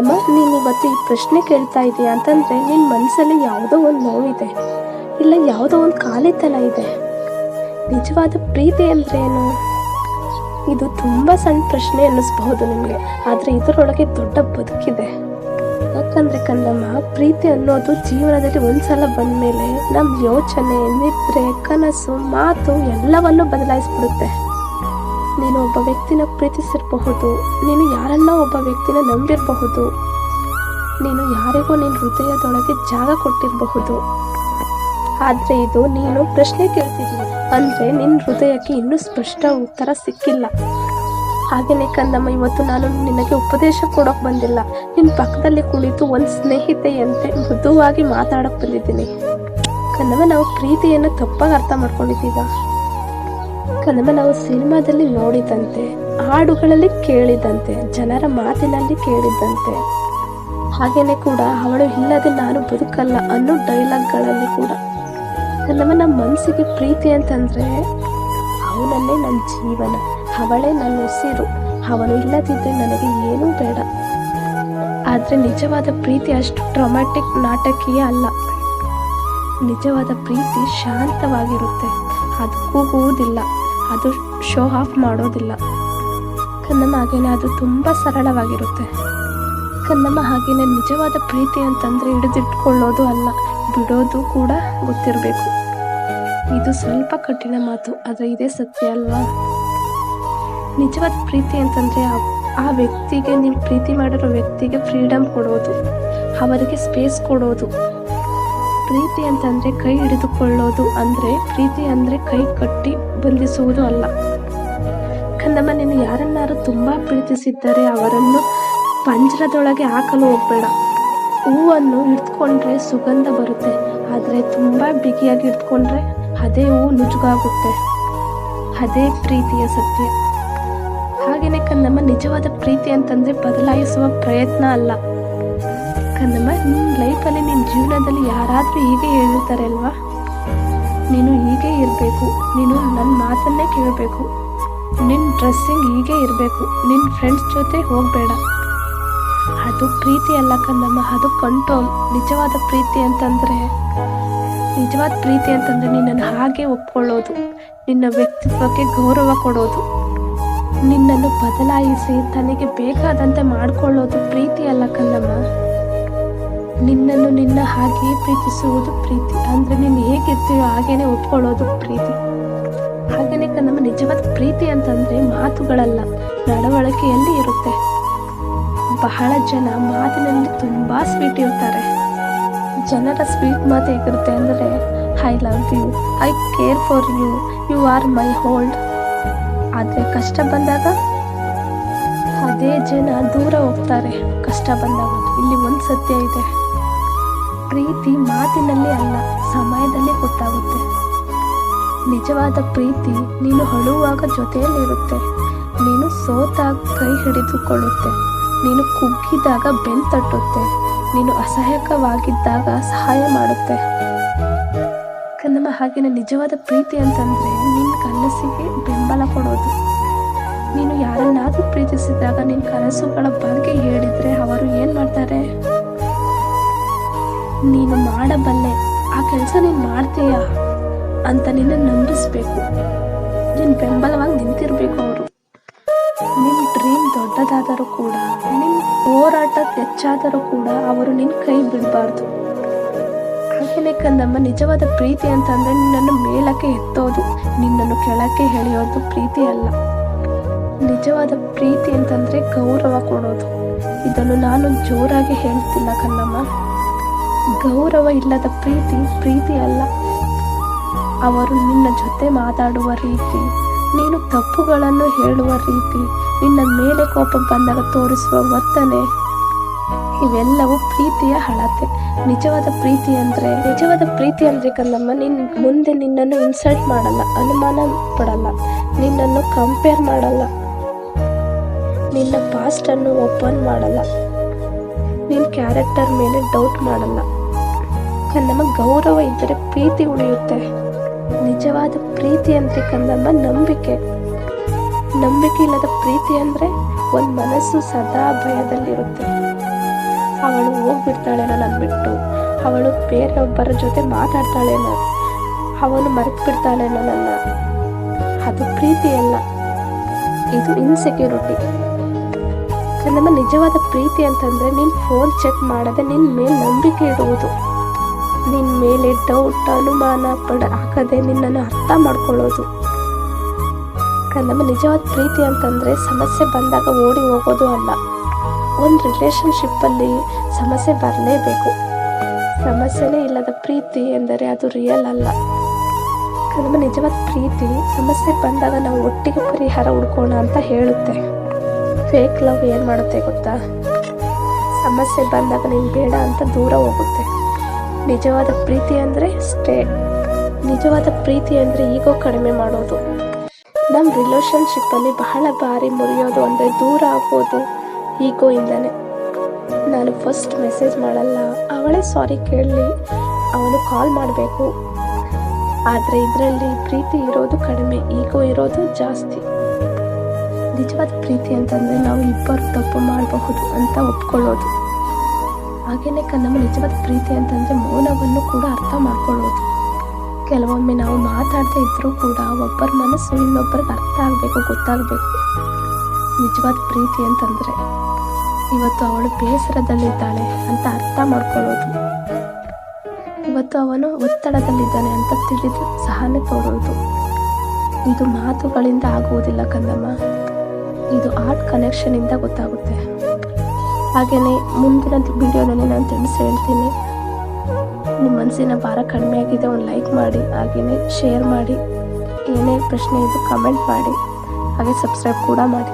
ಕಂದಮ್ಮ ನೀನು ಇವತ್ತು ಈ ಪ್ರಶ್ನೆ ಕೇಳ್ತಾ ಇದೀಯ ಅಂತಂದ್ರೆ ನಿನ್ನ ಮನಸ್ಸಲ್ಲಿ ಯಾವುದೋ ಒಂದು ನೋವಿದೆ. ಇಲ್ಲ, ಯಾವುದೋ ಒಂದು ಕಾಲಿತನ ಇದೆ. ನಿಜವಾದ ಪ್ರೀತಿ ಅಂದ್ರೆ ಏನು? ಇದು ತುಂಬಾ ಸಣ್ಣ ಪ್ರಶ್ನೆ ಅನ್ನಿಸ್ಬಹುದು ನಿಮಗೆ, ಆದರೆ ಇದರೊಳಗೆ ದೊಡ್ಡ ಬದುಕಿದೆ. ಯಾಕಂದ್ರೆ ಕಂದಮ್ಮ ಪ್ರೀತಿ ಅನ್ನೋದು ಜೀವನದಲ್ಲಿ ಒಂದ್ಸಲ ಬಂದ್ಮೇಲೆ ನಮ್ಮ ಯೋಚನೆ, ನಿದ್ರೆ, ಕನಸು, ಮಾತು ಎಲ್ಲವನ್ನು ಬದಲಾಯಿಸ್ಬಿಡುತ್ತೆ. ನೀನು ಒಬ್ಬ ವ್ಯಕ್ತಿನ ಪ್ರೀತಿಸಿರಬಹುದು. ನೀನು ಯಾರನ್ನ ಒಬ್ಬ ವ್ಯಕ್ತಿನ ನಂಬಿರಬಹುದು. ನೀನು ಯಾರಿಗೂ ನಿನ್ನ ಹೃದಯದೊಳಗೆ ಜಾಗ ಕೊಟ್ಟಿರಬಹುದು. ಆದರೆ ಇದು ನೀನು ಪ್ರಶ್ನೆ ಕೇಳ್ತಿದ್ದೀನಿ ಅಂದರೆ ನಿನ್ನ ಹೃದಯಕ್ಕೆ ಇನ್ನೂ ಸ್ಪಷ್ಟ ಉತ್ತರ ಸಿಕ್ಕಿಲ್ಲ. ಹಾಗೇನೆ ಕಂದಮ್ಮ, ಇವತ್ತು ನಾನು ನಿನಗೆ ಉಪದೇಶ ಕೊಡೋಕೆ ಬಂದಿಲ್ಲ. ನಿನ್ನ ಪಕ್ಕದಲ್ಲಿ ಕುಳಿತು ಒಂದು ಸ್ನೇಹಿತೆಯಂತೆ ಮೃದುವಾಗಿ ಮಾತಾಡೋಕೆ ಬಂದಿದ್ದೀನಿ. ಕಂದಮ್ಮ, ನಾವು ಪ್ರೀತಿಯನ್ನು ತಪ್ಪಾಗಿ ಅರ್ಥ ಮಾಡ್ಕೊಂಡಿದ್ದೀವ? ಕಂದಮ್ಮ ನಾವು ಸಿನಿಮಾದಲ್ಲಿ ನೋಡಿದಂತೆ, ಹಾಡುಗಳಲ್ಲಿ ಕೇಳಿದಂತೆ, ಜನರ ಮಾತಿನಲ್ಲಿ ಕೇಳಿದ್ದಂತೆ ಹಾಗೇನೆ ಕೂಡ ಅವಳು ಇಲ್ಲದೆ ನಾನು ಬದುಕಲ್ಲ ಅನ್ನೋ ಡೈಲಾಗ್ಗಳಲ್ಲಿ ಕೂಡ. ನಮ್ಮ ಮನಸ್ಸಿಗೆ ಪ್ರೀತಿ ಅಂತಂದ್ರೆ ಅವನನ್ನೇ ನನ್ನ ಜೀವನ, ಅವಳೇ ನನ್ನ ಉಸಿರು, ಅವನು ಇಲ್ಲದಿದ್ದರೆ ನನಗೆ ಏನೂ ಬೇಡ. ಆದರೆ ನಿಜವಾದ ಪ್ರೀತಿ ಅಷ್ಟು ಡ್ರಾಮ್ಯಾಟಿಕ್ ನಾಟಕೀಯ ಅಲ್ಲ. ನಿಜವಾದ ಪ್ರೀತಿ ಶಾಂತವಾಗಿರುತ್ತೆ. ಅದು ಕೂಗುವುದಿಲ್ಲ ಅದು ಶೋ ಆಫ್ ಮಾಡೋದಿಲ್ಲ. ಕನ್ನಮ್ಮ ಹಾಗೇನೆ, ಅದು ತುಂಬ ಸರಳವಾಗಿರುತ್ತೆ. ಕನ್ನಮ್ಮ ಹಾಗೇನೆ ನಿಜವಾದ ಪ್ರೀತಿ ಅಂತಂದರೆ ಹಿಡಿದಿಟ್ಕೊಳ್ಳೋದು ಅಲ್ಲ, ಬಿಡೋದು ಕೂಡ ಗೊತ್ತಿರಬೇಕು. ಇದು ಸ್ವಲ್ಪ ಕಠಿಣ ಮಾತು, ಆದರೆ ಇದೇ ಸತ್ಯ ಅಲ್ವಾ? ನಿಜವಾದ ಪ್ರೀತಿ ಅಂತಂದರೆ ಆ- ವ್ಯಕ್ತಿಗೆ, ನೀವು ಪ್ರೀತಿ ಮಾಡಿರೋ ವ್ಯಕ್ತಿಗೆ ಫ್ರೀಡಮ್ ಕೊಡೋದು, ಅವರಿಗೆ ಸ್ಪೇಸ್ ಕೊಡೋದು. ಪ್ರೀತಿ ಅಂತಂದ್ರೆ ಕೈ ಹಿಡಿದುಕೊಳ್ಳೋದು ಅಂದ್ರೆ ಪ್ರೀತಿ ಅಂದ್ರೆ ಕೈ ಕಟ್ಟಿ ಬಂಧಿಸುವುದು ಅಲ್ಲ. ಕಂದಮ್ಮ, ನೀನು ಯಾರನ್ನಾರು ತುಂಬಾ ಪ್ರೀತಿಸಿದ್ದರೆ ಅವರನ್ನು ಪಂಜರದೊಳಗೆ ಹಾಕಲು ಹೋಗ್ಬೇಡ. ಹೂವನ್ನು ಹಿಡ್ಕೊಂಡ್ರೆ ಸುಗಂಧ ಬರುತ್ತೆ, ಆದರೆ ತುಂಬಾ ಬಿಗಿಯಾಗಿ ಹಿಡ್ಕೊಂಡ್ರೆ ಅದೇ ಹೂವು ನುಜುಗಾಗುತ್ತೆ. ಅದೇ ಪ್ರೀತಿಯ ಸತ್ಯ. ಹಾಗೇನೆ ಕಂದಮ್ಮ, ನಿಜವಾದ ಪ್ರೀತಿ ಅಂತಂದ್ರೆ ಬದಲಾಯಿಸುವ ಪ್ರಯತ್ನ ಅಲ್ಲ. ಕನ್ನಮ್ಮ ನಿನ್ನ ಲೈಫಲ್ಲಿ ನಿನ್ನ ಜೀವನದಲ್ಲಿ ಯಾರಾದರೂ ಹೀಗೆ ಹೇಳಿರ್ತಾರೆ ಅಲ್ವಾ ನೀನು ಹೀಗೆ ಇರಬೇಕು. ನೀನು ನನ್ನ ಮಾತನ್ನೇ ಕೇಳಬೇಕು. ನಿನ್ನ ಡ್ರೆಸ್ಸಿಂಗ್ ಹೀಗೆ ಇರಬೇಕು. ನಿನ್ನ ಫ್ರೆಂಡ್ಸ್ ಜೊತೆ ಹೋಗಬೇಡ. ಅದು ಪ್ರೀತಿ ಅಲ್ಲ ಕಂದಮ್ಮ ಅದು ಕಂಟ್ರೋಲ್ ನಿಜವಾದ ಪ್ರೀತಿ ಅಂತಂದರೆ, ನಿಜವಾದ ಪ್ರೀತಿ ಅಂತಂದರೆ ನಿನ್ನನ್ನು ಹಾಗೆ ಒಪ್ಕೊಳ್ಳೋದು. ನಿನ್ನ ವ್ಯಕ್ತಿತ್ವಕ್ಕೆ ಗೌರವ ಕೊಡೋದು. ನಿನ್ನನ್ನು ಬದಲಾಯಿಸಿ ತನಗೆ ಬೇಕಾದಂತೆ ಮಾಡಿಕೊಳ್ಳೋದು ಪ್ರೀತಿ ಅಲ್ಲ ಕನ್ನಮ್ಮ. ನಿನ್ನನ್ನು ನಿನ್ನ ಹಾಗೆಯೇ ಪ್ರೀತಿಸುವುದು ಪ್ರೀತಿ. ಅಂದ್ರೆ ನೀನು ಹೇಗಿರ್ತೀಯೋ ಹಾಗೇನೆ ಒಪ್ಕೊಳ್ಳೋದು ಪ್ರೀತಿ. ಹಾಗೇನೆ ನಮ್ಮ ನಿಜವಾದ ಪ್ರೀತಿ ಅಂತಂದ್ರೆ ಮಾತುಗಳಲ್ಲ, ನಡವಳಿಕೆಯಲ್ಲಿ ಇರುತ್ತೆ. ಬಹಳ ಜನ ಮಾತಿನಲ್ಲಿ ತುಂಬಾ ಸ್ವೀಟ್ ಇರ್ತಾರೆ. ಜನರ ಸ್ವೀಟ್ ಮಾತು ಹೇಗಿರುತ್ತೆ ಅಂದರೆ I love you I care for you you are my hold ಆದರೆ ಕಷ್ಟ ಬಂದಾಗ ಅದೇ ಜನ ದೂರ ಹೋಗ್ತಾರೆ, ಕಷ್ಟ ಬಂದಾಗ. ಇಲ್ಲಿ ಒಂದು ಸತ್ಯ ಇದೆ. ಪ್ರೀತಿ ಮಾತಿನಲ್ಲಿ ಅಲ್ಲ, ಸಮಯದಲ್ಲಿ ಗೊತ್ತಾಗುತ್ತೆ. ನಿಜವಾದ ಪ್ರೀತಿ ನೀನು ಅಳುವಾಗ ಜೊತೆಯಲ್ಲಿರುತ್ತೆ. ನೀನು ಸೋತಾಗ ಕೈ ಹಿಡಿದುಕೊಳ್ಳುತ್ತೆ. ನೀನು ಕುಗ್ಗಿದಾಗ ಬೆನ್ ತಟ್ಟುತ್ತೆ. ನೀನು ಅಸಹಾಯಕವಾಗಿದ್ದಾಗ ಸಹಾಯ ಮಾಡುತ್ತೆ. ನಮ್ಮ ಹಾಗಿನ ನಿಜವಾದ ಪ್ರೀತಿ ಅಂತಂದ್ರೆ ನಿನ್ನ ಕನಸಿಗೆ ಬೆಂಬಲ ಕೊಡೋದು. ನೀನು ಯಾರನ್ನಾದರೂ ಪ್ರೀತಿಸಿದಾಗ ನಿನ್ನ ಕನಸುಗಳ ಬಗ್ಗೆ ಹೇಳಿದರೆ ಅವರು ಏನು ಮಾಡ್ತಾರೆ? ನೀನು ಮಾಡಬಲ್ಲೆ, ಆ ಕೆಲಸ ನೀನು ಮಾಡ್ತೀಯ ಅಂತ ನಿನ್ನ ನಂಬಿಸ್ಬೇಕು. ನಿನ್ನ ಬೆಂಬಲವಾಗಿ ನಿಂತಿರ್ಬೇಕು ಅವರು. ನಿನ್ನ ಡ್ರೀಮ್ ದೊಡ್ಡದಾದರೂ ಕೂಡ ನಿನ್ನ ಹೋರಾಟ ಹೆಚ್ಚಾದರೂ ಕೂಡ ಅವರು ನಿನ್ನ ಕೈ ಬಿಡಬಾರ್ದು. ಹಾಗೇನೆ ಕಂದಮ್ಮ, ನಿಜವಾದ ಪ್ರೀತಿ ಅಂತಂದ್ರೆ ನಿನ್ನನ್ನು ಮೇಲಕ್ಕೆ ಎತ್ತೋದು, ನಿನ್ನನ್ನು ಕೆಳಕ್ಕೆ ಎಳೆಯೋದು ಪ್ರೀತಿ ಅಲ್ಲ. ನಿಜವಾದ ಪ್ರೀತಿ ಅಂತಂದ್ರೆ ಗೌರವ ಕೊಡೋದು. ಇದನ್ನು ನಾನು ಜೋರಾಗಿ ಹೇಳ್ತಿಲ್ಲ ಕನ್ನಮ್ಮ. ಗೌರವ ಇಲ್ಲದ ಪ್ರೀತಿ ಪ್ರೀತಿ ಅಲ್ಲ. ಅವರು ನಿನ್ನ ಜೊತೆ ಮಾತಾಡುವ ರೀತಿ, ನೀನು ತಪ್ಪುಗಳನ್ನು ಹೇಳುವ ರೀತಿ, ನಿನ್ನ ಮೇಲೆ ಕೋಪ ಬಂದಾಗ ತೋರಿಸುವ ವರ್ತನೆ, ಇವೆಲ್ಲವೂ ಪ್ರೀತಿಯ ಹಳತೆ ನಿಜವಾದ ಪ್ರೀತಿ ಅಂದ್ರೆ, ನಿಜವಾದ ಪ್ರೀತಿ ಅಂದ್ರೆ ಕಲ್ಲಮ್ಮ ನಿನ್ನ ಮುಂದೆ ನಿನ್ನನ್ನು ಇನ್ಸಲ್ಟ್ ಮಾಡಲ್ಲ, ಅನುಮಾನ ಪಡಲ್ಲ, ನಿನ್ನನ್ನು ಕಂಪೇರ್ ಮಾಡಲ್ಲ, ನಿನ್ನ ಪಾಸ್ಟ್ ಅನ್ನು ಓಪನ್ ಮಾಡಲ್ಲ ನಿನ್ನ ಕ್ಯಾರೆಕ್ಟರ್ ಮೇಲೆ ಡೌಟ್ ಮಾಡಲ್ಲ. ಕನ್ನಮ್ಮ ಗೌರವ ಇದ್ದರೆ ಪ್ರೀತಿ ಉಳಿಯುತ್ತೆ. ನಿಜವಾದ ಪ್ರೀತಿ ಅಂದ್ರೆ ಕಂದಮ್ಮ ನಂಬಿಕೆ. ನಂಬಿಕೆ ಇಲ್ಲದ ಪ್ರೀತಿ ಅಂದ್ರೆ ಒಂದು ಮನಸ್ಸು ಸದಾ ಭಯದಲ್ಲಿರುತ್ತೆ. ಅವಳು ಹೋಗ್ಬಿಡ್ತಾಳೆ ನನ್ನ ಬಿಟ್ಟು ಅವಳು ಬೇರೆಯೊಬ್ಬರ ಜೊತೆ ಮಾತಾಡ್ತಾಳೇನೋ ಅವನು ಮರೆತು ಬಿಡ್ತಾಳೇನೋ ನನ್ನ ಅದು ಪ್ರೀತಿ ಅಲ್ಲ. ಇದು ಇನ್ಸೆಕ್ಯೂರಿಟಿ ನಮ್ಮ ನಿಜವಾದ ಪ್ರೀತಿ ಅಂತಂದ್ರೆ ನೀನು ಫೋನ್ ಚೆಕ್ ಮಾಡದೆ ನಿನ್ನ ಮೇಲೆ ನಂಬಿಕೆ ಇಡುವುದು. ನಿನ್ನ ಮೇಲೆ ಡೌಟ್ ಅನುಮಾನ ಪಡ ಹಾಕದೆ ನಿನ್ನನ್ನು ಅರ್ಥ ಮಾಡ್ಕೊಳ್ಳೋದು. ನಮ್ಮ ನಿಜವಾದ ಪ್ರೀತಿ ಅಂತಂದರೆ ಸಮಸ್ಯೆ ಬಂದಾಗ ಓಡಿ ಹೋಗೋದು ಅಲ್ಲ. ಒಂದು ರಿಲೇಶನ್ಶಿಪ್ಪಲ್ಲಿ ಸಮಸ್ಯೆ ಬರಲೇಬೇಕು. ಸಮಸ್ಯೆನೇ ಇಲ್ಲದ ಪ್ರೀತಿ ಎಂದರೆ ಅದು ರಿಯಲ್ ಅಲ್ಲ. ನಮ್ಮ ನಿಜವಾದ ಪ್ರೀತಿ ಸಮಸ್ಯೆ ಬಂದಾಗ ನಾವು ಒಟ್ಟಿಗೆ ಪರಿಹಾರ ಹುಡ್ಕೋಣ ಅಂತ ಹೇಳುತ್ತೆ. ಫೇಕ್ ಲವ್ ಏನು ಮಾಡುತ್ತೆ ಗೊತ್ತಾ? ಸಮಸ್ಯೆ ಬಂದಾಗ ನೀನು ಬೇಡ ಅಂತ ದೂರ ಹೋಗುತ್ತೆ. ನಿಜವಾದ ಪ್ರೀತಿ ಅಂದರೆ ಸ್ಟೇ, ನಿಜವಾದ ಪ್ರೀತಿ ಅಂದರೆ ಈಗೋ ಕಡಿಮೆ ಮಾಡೋದು. ನಮ್ಮ ರಿಲೇಷನ್ಶಿಪ್ಪಲ್ಲಿ ಬಹಳ ಬಾರಿ ಮುರಿಯೋದು ಅಂದರೆ ದೂರ ಆಗೋದು ಈಗೋ ಇಂದನೇ. ನಾನು ಫಸ್ಟ್ ಮೆಸೇಜ್ ಮಾಡಲ್ಲ, ಅವಳೇ ಸಾರಿ ಕೇಳಲಿ ಅವನು ಕಾಲ್ ಮಾಡಬೇಕು. ಆದರೆ ಇದರಲ್ಲಿ ಪ್ರೀತಿ ಇರೋದು ಕಡಿಮೆ, ಈಗೋ ಇರೋದು ಜಾಸ್ತಿ. ನಿಜವಾದ ಪ್ರೀತಿ ಅಂತಂದರೆ ನಾವು ಇಬ್ಬರು ತಪ್ಪು ಮಾಡಬಹುದು ಅಂತ ಒಪ್ಕೊಳ್ಳೋದು. ಹಾಗೆಯೇ ನಮ್ಮ ನಿಜವಾದ ಪ್ರೀತಿ ಅಂತಂದರೆ ಮೌನವನ್ನು ಕೂಡ ಅರ್ಥ ಮಾಡ್ಕೊಳ್ಳೋದು. ಕೆಲವೊಮ್ಮೆ ನಾವು ಮಾತಾಡದೇ ಇದ್ದರೂ ಕೂಡ ಒಬ್ಬರ ಮನಸ್ಸು ಇನ್ನೊಬ್ಬರಿಗೆ ಅರ್ಥ ಆಗಬೇಕು, ಗೊತ್ತಾಗಬೇಕು. ನಿಜವಾದ ಪ್ರೀತಿ ಅಂತಂದರೆ ಇವತ್ತು ಅವಳು ಬೇಸರದಲ್ಲಿದ್ದಾಳೆ ಅಂತ ಅರ್ಥ ಮಾಡ್ಕೊಳ್ಳೋದು. ಇವತ್ತು ಅವನು ಒತ್ತಡದಲ್ಲಿದ್ದಾನೆ ಅಂತ ತಿಳಿದು ಸಹನೆ ತೋರೋದು. ಇದು ಮಾತುಗಳಿಂದ ಆಗುವುದಿಲ್ಲ ಕಂದಮ್ಮ ಇದು ಆರ್ಟ್ ಕನೆಕ್ಷನಿಂದ ಗೊತ್ತಾಗುತ್ತೆ. ಹಾಗೆಯೇ ಮುಂದಿನ ವಿಡಿಯೋದಲ್ಲಿ ನಾನು ತಿಳಿಸಿ ಹೇಳ್ತೀನಿ. ನಿಮ್ಮ ಮನಸ್ಸಿನ ಭಾರ ಕಡಿಮೆ ಆಗಿದೆ ಒಂದು ಲೈಕ್ ಮಾಡಿ, ಹಾಗೆಯೇ ಶೇರ್ ಮಾಡಿ. ಏನೇ ಪ್ರಶ್ನೆ ಇದ್ದು ಕಮೆಂಟ್ ಮಾಡಿ. ಹಾಗೆ ಸಬ್ಸ್ಕ್ರೈಬ್ ಕೂಡ ಮಾಡಿ.